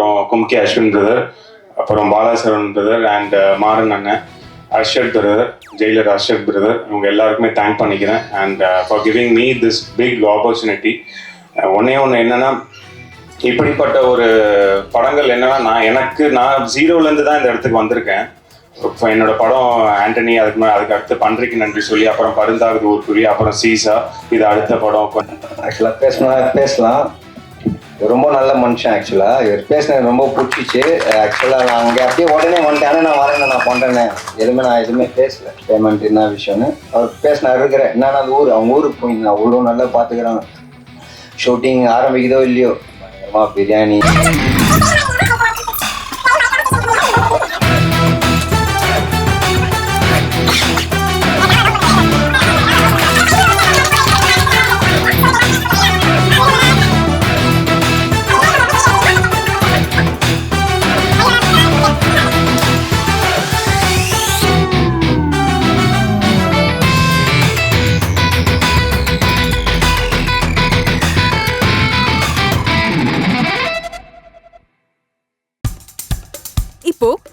அப்புறம் கும்கி அஸ்வின் பிரதர் அப்புறம் Balasaran brother and uh, Maran அண்ணன் Arshad brother jailer Arshad brother இவங்க எல்லாருக்குமே தேங்க் பண்ணிக்கிறேன். And for giving me this big opportunity ஒன்னே ஒன்று என்னன்னா இப்படிப்பட்ட ஒரு படங்கள் என்னன்னா நான் எனக்கு நான் ஜீரோலேருந்து தான் இந்த இடத்துக்கு வந்திருக்கேன். இப்போ என்னோட படம் ஆண்டனி அதுக்கு மேலே அதுக்கு அடுத்து பன்றிக்கு நன்றி சொல்லி அப்புறம் பருந்தாகுது ஊர்க்குரிய அப்புறம் சீசா இது அடுத்த படம். கொஞ்சம் ஆக்சுவலாக பேசணும் பேசலாம். ரொம்ப நல்ல மனுஷன் ஆக்சுவலாக இவர் பேசினது ரொம்ப பிடிச்சிச்சு. ஆக்சுவலாக நான் அங்கே அப்படியே உடனே வந்துட்டேன். நான் வரேன் நான் பண்ணுறேனே எதுவுமே நான் எதுவுமே பேசல. பேமெண்ட் என்ன விஷயம்னு. அவர் பேசினா இருக்கிறேன். என்னன்னா அந்த ஊர்? அவங்க ஊருக்கு போயிருந்தேன் அவ்வளோ நல்லா பார்த்துக்கிறாங்க ஷூட்டிங் ஆரம்பிக்குதோ இல்லையோ? பிரியாணி.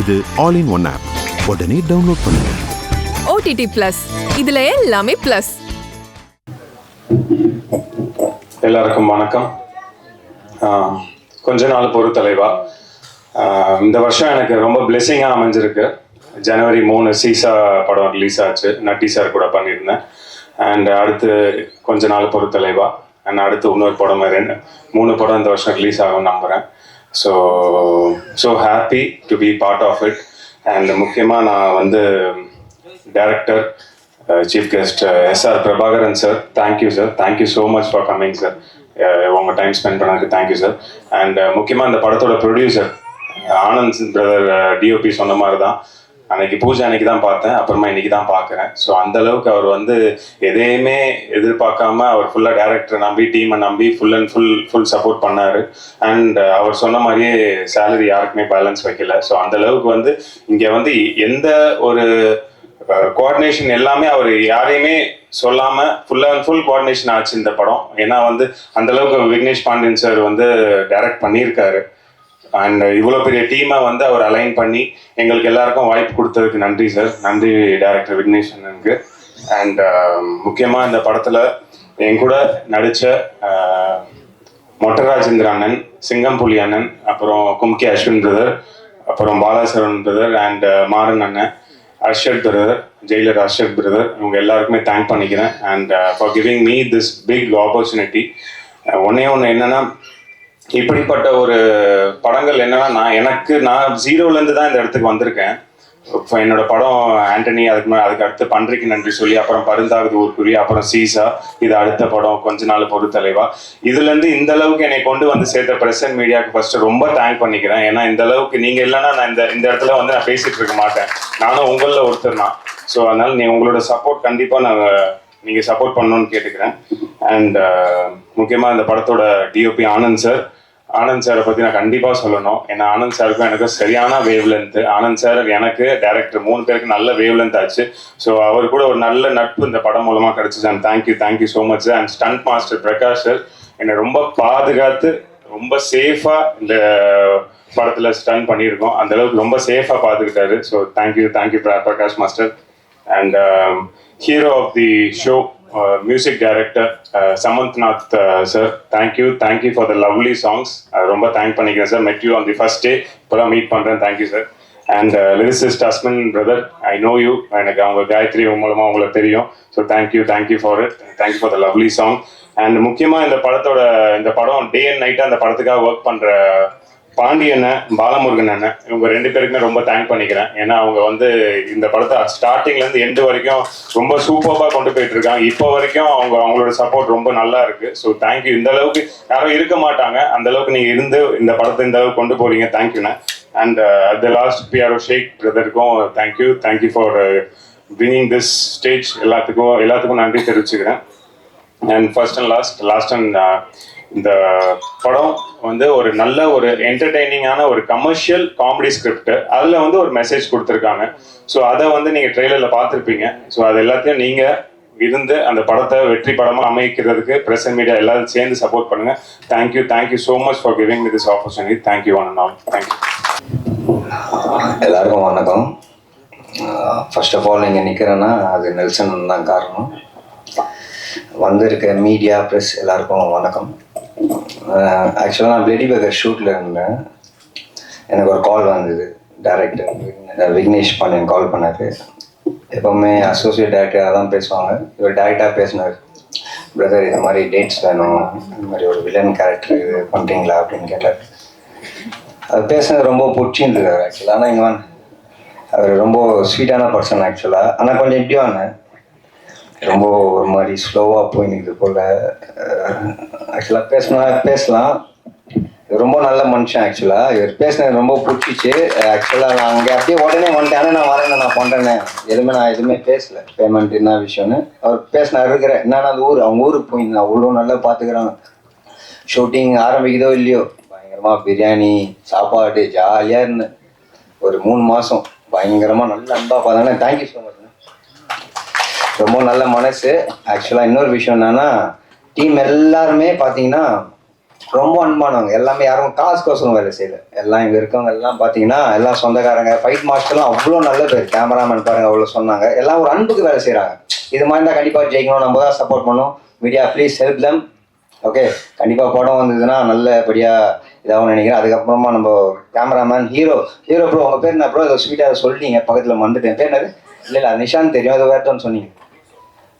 இது ஆல் இன் ஒன் ஆப் உடனே டவுன்லோட் பண்ணுங்க. ஓடிடி பிளஸ் இதுல எல்லாமே பிளஸ் எல்லாருக்கும் வணக்கம். கொஞ்ச நாள் பொறுத்தலைவா இந்த வருஷம் எனக்கு ரொம்ப பிளெஸிங்காக அமைஞ்சிருக்கு. ஜனவரி மூணு சீசா படம் ரிலீஸ் ஆச்சு. நட்டி சார் கூட பண்ணியிருந்தேன். அண்ட் அடுத்து கொஞ்ச நாள் பொறுத்தலைவா அண்ட் அடுத்து இன்னொரு படம் ரெண்டு மூணு படம் இந்த வருஷம் ரிலீஸ் ஆகும் நம்புகிறேன் so so happy to be part of it and முக்கியமாக நான் வந்து director chief guest S R Prabhakaran sir thank you sir thank you so much for coming sir உங்கள் டைம் ஸ்பெண்ட் பண்ணதுக்கு தேங்க்யூ சார் அண்ட் முக்கியமாக இந்த படத்தோட producer Anand brother DOP சொன்ன மாதிரி தான் அன்னைக்கு பூஜை அன்னைக்கு தான் பார்த்தேன் அப்புறமா இன்னைக்கு தான் பார்க்குறேன். ஸோ அந்த அளவுக்கு அவர் வந்து எதையுமே எதிர்பார்க்காம அவர் ஃபுல்லாக டேரக்டரை நம்பி டீமை நம்பி full and full full support பண்ணார். அண்ட் அவர் சொன்ன மாதிரியே சேலரி யாருக்குமே பேலன்ஸ் வைக்கல. ஸோ அந்த அளவுக்கு வந்து இங்கே வந்து எந்த ஒரு uh, கோஆர்டினேஷன் எல்லாமே அவர் யாரையுமே சொல்லாம ஃபுல் அண்ட் ஃபுல் கோஆர்டினேஷன் ஆச்சு இந்த படம். ஏன்னா வந்து அந்த அளவுக்கு விக்னேஷ் பாண்டியன் சார் வந்து டைரக்ட் பண்ணியிருக்காரு. அண்ட் இவ்வளோ பெரிய டீமை வந்து அவர் அலைன் பண்ணி எங்களுக்கு எல்லாருக்கும் வாய்ப்பு கொடுத்ததுக்கு நன்றி சார் நன்றி டைரக்டர் விக்னேஷ் அண்ணனுக்கு அண்ட் um, முக்கியமாக இந்த படத்தில் என் கூட நடித்த uh, மொட்டராஜேந்திர அண்ணன் சிங்கம்புலி அண்ணன் அப்புறம் கும்கி அஸ்வின் பிரதர் அப்புறம் பாலாசரன் பிரதர் அண்ட் மாறன் அண்ணன் Arshad brother jailer Arshad brother இவங்க எல்லாருக்குமே தேங்க் பண்ணிக்கிறேன். And for giving me this big opportunity ஒன்னே ஒன்று என்னன்னா இப்படிப்பட்ட ஒரு படங்கள் என்னன்னா நான் எனக்கு நான் ஜீரோலேருந்து தான் இந்த இடத்துக்கு வந்திருக்கேன். இப்போ என்னோட படம் ஆண்டனி அதுக்கு மேலே அதுக்கு அடுத்து பன்றிக்கு நன்றி சொல்லி அப்புறம் பருந்தாவது ஊர்க்குரிய அப்புறம் சீசா இது அடுத்த படம் கொஞ்ச நாள் பொறுத்தலைவா இதுலேருந்து இந்த அளவுக்கு என்னை கொண்டு வந்து சேர்த்த பிரசன்ட் மீடியாவுக்கு ஃபர்ஸ்ட் ரொம்ப தேங்க் பண்ணிக்கிறேன். ஏன்னா இந்த அளவுக்கு நீங்கள் இல்லைன்னா நான் இந்த இந்த இடத்துல வந்து நான் பேசிட்டு இருக்க மாட்டேன். நானும் உங்களில் ஒருத்தர் தான். ஸோ அதனால நீ உங்களோட சப்போர்ட் கண்டிப்பாக நான் நீங்கள் சப்போர்ட் பண்ணணும்னு கேட்டுக்கிறேன். அண்ட் முக்கியமாக இந்த படத்தோட டிஓபி ஆனந்த் சார் ஆனந்த் சாரை பற்றி நான் கண்டிப்பாக சொல்லணும். ஏன்னா ஆனந்த் சாருக்கும் எனக்கு சரியான வேவ் லென்த்து ஆனந்த் சார் எனக்கு டேரக்டர் மூணு பேருக்கு நல்ல வேவ் லென்த் ஆச்சு. ஸோ அவர் கூட ஒரு நல்ல நட்பு இந்த படம் மூலமாக கிடச்சிச்சு. And thank you thank you so much and stunt master Prakash sir என்னை ரொம்ப பாதுகாத்து ரொம்ப சேஃபாக இந்த படத்தில் ஸ்டன் பண்ணியிருக்கோம். அந்த அளவுக்கு ரொம்ப சேஃபாக பார்த்துக்கிட்டாரு so thank you thank you Prakash master and hero of the show music director Samanthnath sir thank you thank you for the lovely songs ரொம்ப தேங்க் பண்ணிக்கிறேன் sir met you on the first day இப்போதான் meet பண்ணுறேன் thank you sir and lyricist Asmin brother I know you எனக்கு அவங்க காயத்ரி மூலமாக உங்களுக்கு தெரியும். So thank you thank you for it thank you for the lovely song and முக்கியமாக இந்த படத்தோட இந்த படம் டே அண்ட் நைட்டாக அந்த படத்துக்காக ஒர்க் பண்ணுற பாண்டியண்ண பாலமுருகன் அண்ணன் இவங்க ரெண்டு பேருக்குமே ரொம்ப தேங்க் பண்ணிக்கிறேன். ஏன்னா அவங்க வந்து இந்த படத்தை ஸ்டார்டிங்ல இருந்து எண்டு வரைக்கும் ரொம்ப சூப்பராக கொண்டு போயிட்டு இருக்காங்க. இப்போ வரைக்கும் அவங்க அவங்களோட சப்போர்ட் ரொம்ப நல்லா இருக்கு. ஸோ தேங்க்யூ இந்த அளவுக்கு யாரும் இருக்க மாட்டாங்க. அந்த அளவுக்கு நீங்க இருந்து இந்த படத்தை இந்த அளவுக்கு கொண்டு போறீங்க. தேங்க்யூண்ணா and at the last PRO Sheikh பிரதருக்கும் thank you thank you for bringing this stage எல்லாத்துக்கும் எல்லாத்துக்கும் நன்றி தெரிவிச்சுக்கிறேன். And first and last last and இந்த படம் வந்து ஒரு நல்ல ஒரு என்டர்டெய்னிங்கான ஒரு கமர்ஷியல் காமெடி ஸ்கிரிப்ட் அதில் வந்து ஒரு மெசேஜ் கொடுத்துருக்காங்க. ஸோ அதை வந்து நீங்கள் ட்ரெய்லரில் பார்த்துருப்பீங்க. ஸோ அது எல்லாத்தையும் நீங்கள் இருந்து அந்த படத்தை வெற்றி படமாக அமைக்கிறதுக்கு பிரஸ் அண்ட் மீடியா எல்லாரும் சேர்ந்து சப்போர்ட் பண்ணுங்க. Thank you thank you so much for giving me this opportunity thank you one all thank you எல்லாருக்கும் வணக்கம். ஃபர்ஸ்ட் ஆஃப் ஆல் இங்கே நிற்கிறேன்னா அது நெல்சன் தான் காரணம். வந்திருக்க மீடியா ப்ரெஸ் எல்லாருக்கும் வணக்கம். Uh, ஆக்சுவலாக நான் பிளேடி பகர் ஷூட்டில் இருந்தேன். எனக்கு ஒரு கால் வந்தது டேரக்டர் விக்னேஷ் பாண்டியன் கால் பண்ணார். எப்போவுமே அசோசியேட் டேரக்டராக தான் பேசுவாங்க. இவர் டேரெக்டாக பேசினார். பிரதர் இது மாதிரி டேட்ஸ் வேணும். இந்த மாதிரி ஒரு வில்லன் கேரக்டர் இது பண்ணுறீங்களா அப்படின்னு கேட்டார். அது பேசுனது ரொம்ப பிடிச்சிருந்தது ஆக்சுவலாக ஆனால் இங்கே அவர் ரொம்ப ஸ்வீட்டான பர்சன் ஆக்சுவலாக ஆனால் கொஞ்சம் இப்படியும் வாங்க ரொம்ப ஒரு மாதிரி ஸ்லோவாக போய் நிற்கிறது போல். ஆக்சுவலாக பேசினா பேசலாம். ரொம்ப நல்ல மனுஷன் ஆக்சுவலாக இவர் பேசினது ரொம்ப பிடிச்சிச்சு. ஆக்சுவலாக நான் அங்கே அப்படியே உடனே வந்துட்டேன். நான் வரேன் நான் பண்ணுறேனே எதுவுமே நான் எதுவுமே பேசல. பேமெண்ட் என்ன விஷயம்னு. அவர் பேசினார் இருக்கிற என்னன்னா அந்த ஊர்? அவங்க ஊருக்கு போயிருந்தேன் அவ்வளோ நல்லா பார்த்துக்கிறாங்க. ஷூட்டிங் ஆரம்பிக்குதோ இல்லையோ? பயங்கரமாக பிரியாணி சாப்பாடு ஜாலியாக இருந்தேன் ஒரு மூணு மாதம் பயங்கரமாக நல்லா அன்பாக பார்த்தேன்னா தேங்க்யூ ஸோ மச் ரொம்ப நல்ல மனசு. ஆக்சுவலாக இன்னொரு விஷயம் என்னன்னா டீம் எல்லாருமே பார்த்தீங்கன்னா ரொம்ப அன்பானவங்க. எல்லாமே யாரும் காசுக்கோசரம் வேலை செய்யல. எல்லாம் இங்கே இருக்கவங்க எல்லாம் பார்த்தீங்கன்னா எல்லாம் சொந்தக்காரங்க. ஃபைட் மாஸ்டர்லாம் அவ்வளோ நல்ல பேர். கேமராமேன் பாருங்க அவ்வளோ சொன்னாங்க. எல்லாம் ஒரு அன்புக்கு வேலை செய்கிறாங்க இது மாதிரி தான் கண்டிப்பாக ஜெயிக்கணும். நம்ம தான் சப்போர்ட் பண்ணணும். Media please help them okay கண்டிப்பாக படம் வந்ததுன்னா நல்லபடியாக இதாகவும் நினைக்கிறேன். அதுக்கப்புறமா நம்ம கேமராமேன் ஹீரோ ஹீரோ ப்ரோ உங்கள் பேர் என்ன ப்ரோ இதை ஸ்வீட்டாக சொல்லிட்டீங்க. பக்கத்தில் வந்துட்டேன் பேர் என்னது? இல்லை இல்லை நிஷாந்த் தெரியும். அது வேறன்னு சொன்னீங்க.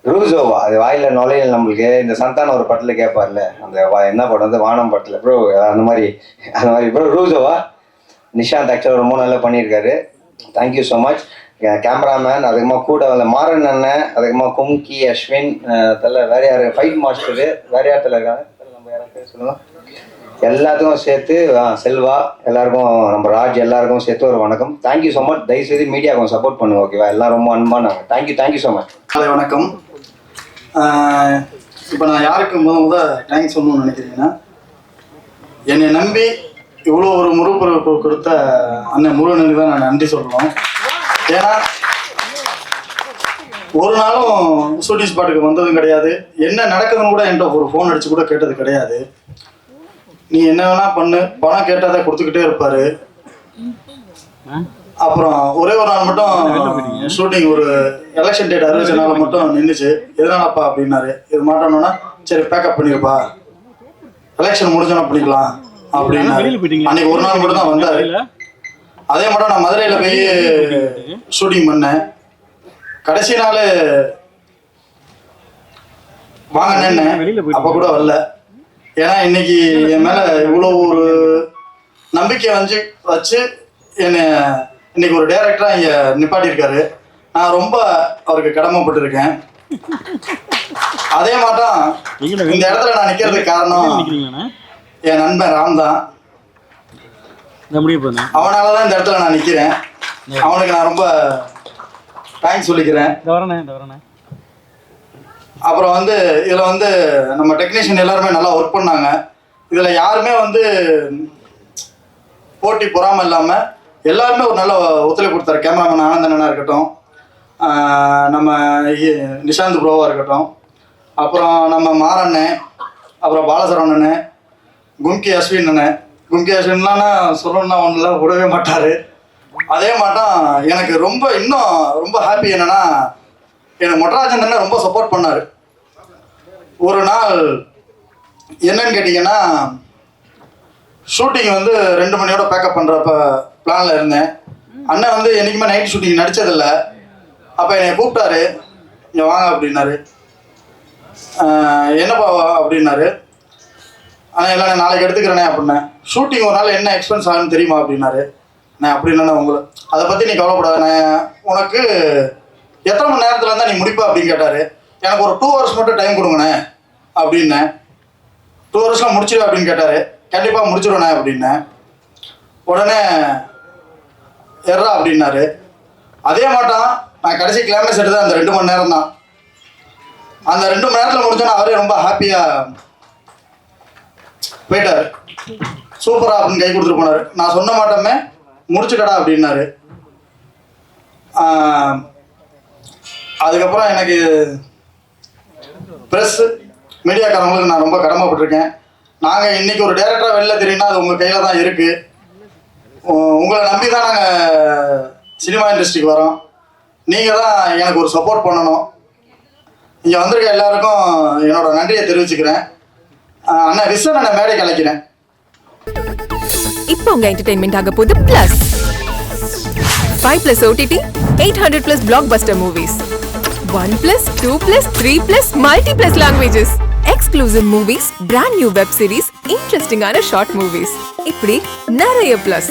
ரூசோவா அது வாயில நுழையல் நம்மளுக்கு. இந்த சந்தான ஒரு படத்தில் கேட்பார்ல அந்த வா- என்ன படம்? வந்து வானம் படத்தில். ப்ரோ அந்த மாதிரி அந்த மாதிரி. ப்ரோ ரூசோவா நிஷாந்த் ஆக்சுவலாக ரொம்ப நல்லா பண்ணியிருக்காரு. தேங்க்யூ ஸோ மச் கேமராமேன் அதிகமாக கூட வந்த மாறன் அண்ணன் அதிகமாக கும்கி அஸ்வின் அஹ் வேற யார்? ஃபைட் மாஸ்டரு வேற யார் இருக்காங்க? நம்ம யாரும் பேர் சொல்லுங்க. எல்லாத்துக்கும் சேர்த்து ஆ, செல்வா எல்லாருக்கும் நம்ம ராஜ் எல்லாருக்கும் சேர்த்து ஒரு வணக்கம். தேங்க்யூ ஸோ மச் தயவுசெய்து மீடியாவுக்கும் சப்போர்ட் பண்ணுங்க ஓகேவா எல்லாம் ரொம்ப அன்பானாங்க thank you thank you so much காலை வணக்கம். இப்போ நான் யாருக்கு முத முத தேங்க்ஸ் சொல்லணும்னு நினைக்கிறீங்கன்னா என்னை நம்பி இவ்வளோ ஒரு முறுப்புறுப்பு கொடுத்த அண்ணன் முருகனுக்கு தான் நான் நன்றி சொல்லணும். ஏன்னா ஒரு நாளும் ஷூட்டிங் ஸ்பாட்டுக்கு வந்ததும் கிடையாது. என்ன நடக்குதுன்னு கூட என்கிட்ட ஒரு ஃபோன் அடிச்சு கூட கேட்டது கிடையாது. நீ என்ன வேணா பண்ணு. பணம் கேட்டதை கொடுத்துக்கிட்டே இருப்பாரு. அப்புறம் ஒரே ஒரு நாள் மட்டும் ஷூட்டிங் ஒரு எலெக்ஷன் டேட் அறிவிச்ச நாள் மட்டும் நின்றுச்சு எதனாலப்பா அப்படின்னாரு. இது மாட்டோம்னா சரி பேக்கப் பண்ணிருப்பா. எலெக்ஷன் முடிஞ்சோன்னா பண்ணிக்கலாம் அப்படின்னாரு. அன்னைக்கு ஒரு நாள் மட்டும் தான் வந்தாரு அதே மட்டும் நான் மதுரையில் போய் ஷூட்டிங் பண்ணேன். கடைசி நாள் வாங்க அப்போ கூட வரல. ஏன்னா இன்னைக்கு என் மேல இவ்வளோ ஒரு நம்பிக்கை வந்து வச்சு என்னை இன்னைக்கு ஒரு டைரக்டரா இங்க நிப்பாட்டியிருக்காரு. நான் ரொம்ப அவருக்கு கடமைப்பட்டிருக்கேன். அதே மாட்டம் இந்த இடத்துல நான் நிக்கிறதுக்கு காரணம் என் நண்பன் ராம் தான். இந்த முடிய போதும் அவனால தான் இந்த இடத்துல நான் நிக்கிறேன். அவனுக்கு நான் ரொம்ப தேங்க்ஸ் சொல்லிக்கிறேன். அப்புறம் வந்து இதில் வந்து நம்ம டெக்னீஷியன் எல்லாருமே நல்லா ஒர்க் பண்ணாங்க. இதில் யாருமே வந்து போட்டி பொறாமல் இல்லாமல் எல்லாருமே ஒரு நல்ல ஒத்துழைப்பு கொடுத்தாரு. கேமராமேன் ஆனந்தனா இருக்கட்டும் நம்ம நிஷாந்த் ப்ரோவாக இருக்கட்டும் அப்புறம் நம்ம மாறண்ணன் அப்புறம் பாலசரவணன் கும்கி அஸ்வின் அண்ணே. கும்கி அஸ்வின்லாம் சொல்லணும்னா ஒன்றுலாம் விடவே மாட்டார். அதே மாட்டம் எனக்கு ரொம்ப இன்னும் ரொம்ப ஹாப்பி என்னன்னா எனக்கு மொட்டராஜன் அண்ணன் ரொம்ப சப்போர்ட் பண்ணார். ஒரு நாள் என்னன்னு கேட்டிங்கன்னா ஷூட்டிங் வந்து ரெண்டு மணியோட பேக்கப் பண்ணுறப்ப பிளான்ல இருந்தேன். அண்ணன் வந்து என்றைக்குமே நைட் ஷூட்டிங் நடிச்சதில்ல. அப்போ என்னை கூப்பிட்டாரு. இங்கே வாங்க அப்படின்னாரு. என்னப்பா அப்படின்னாரு. ஆனால் இல்லை நான் நாளைக்கு எடுத்துக்கிறேனே அப்படின்னேன் ஷூட்டிங் ஒரு நாள் என்ன எக்ஸ்பென்ஸ் ஆகுன்னு தெரியுமா அப்படின்னாரு. நான் அப்படி இல்லைண்ணா உங்களை அதை பற்றி நீ கவலைப்படாத. நான் உனக்கு எத்தனை மணி நேரத்தில் இருந்தால் நீ முடிப்ப அப்படின்னு கேட்டார். எனக்கு ஒரு டூ ஹவர்ஸ் மட்டும் டைம் கொடுங்கண்ணே அப்படின்னேன் டூ ஹவர்ஸில் முடிச்சிடு அப்படின்னு கேட்டார். கண்டிப்பாக முடிச்சிடுவேண்ணே அப்படின்னேன் உடனே தெர்றா அப்படின்னாரு. அதே மாட்டான் நான் கடைசி கிளைமேக்ஸ் எடுத்தது அந்த ரெண்டு மணி நேரம் தான் அந்த ரெண்டு மணி நேரத்தில் முடிஞ்சோன்னா அவரே ரொம்ப ஹாப்பியாக போயிட்டார். சூப்பரா அப்படின்னு கை கொடுத்துட்டு போனார். நான் சொன்ன மாட்டோமே முடிச்சுக்கடா அப்படின்னாரு. அதுக்கப்புறம் எனக்கு ப்ரெஸ் மீடியாக்காரங்களுக்கு நான் ரொம்ப கடமைப்பட்டிருக்கேன். நாங்கள் இன்றைக்கி ஒரு டேரக்டராக வெளில தெரியும்னா அது உங்கள் கையில் தான் இருக்குது உங்களை நம்பி தான் நாங்கள் சினிமா இண்டஸ்ட்ரிக்கு வரோம். நீங்கள் தான் எனக்கு ஒரு சப்போர்ட் பண்ணணும். இங்கே வந்திருக்க எல்லாருக்கும் என்னோட நன்றியை தெரிவிச்சுக்கிறேன். அண்ணா விசன் அண்ணன் மேடை கலைக்கிறேன் இப்போ உங்கள் என்டர்டைன்மெண்ட் ஆக போகுது plus five plus OTT eight hundred plus blockbuster movies one plus two plus three plus multi plus languages exclusive movies brand new web series இன்ட்ரெஸ்டிங்கான ஷார்ட் மூவிஸ் இப்படி நிறைய plus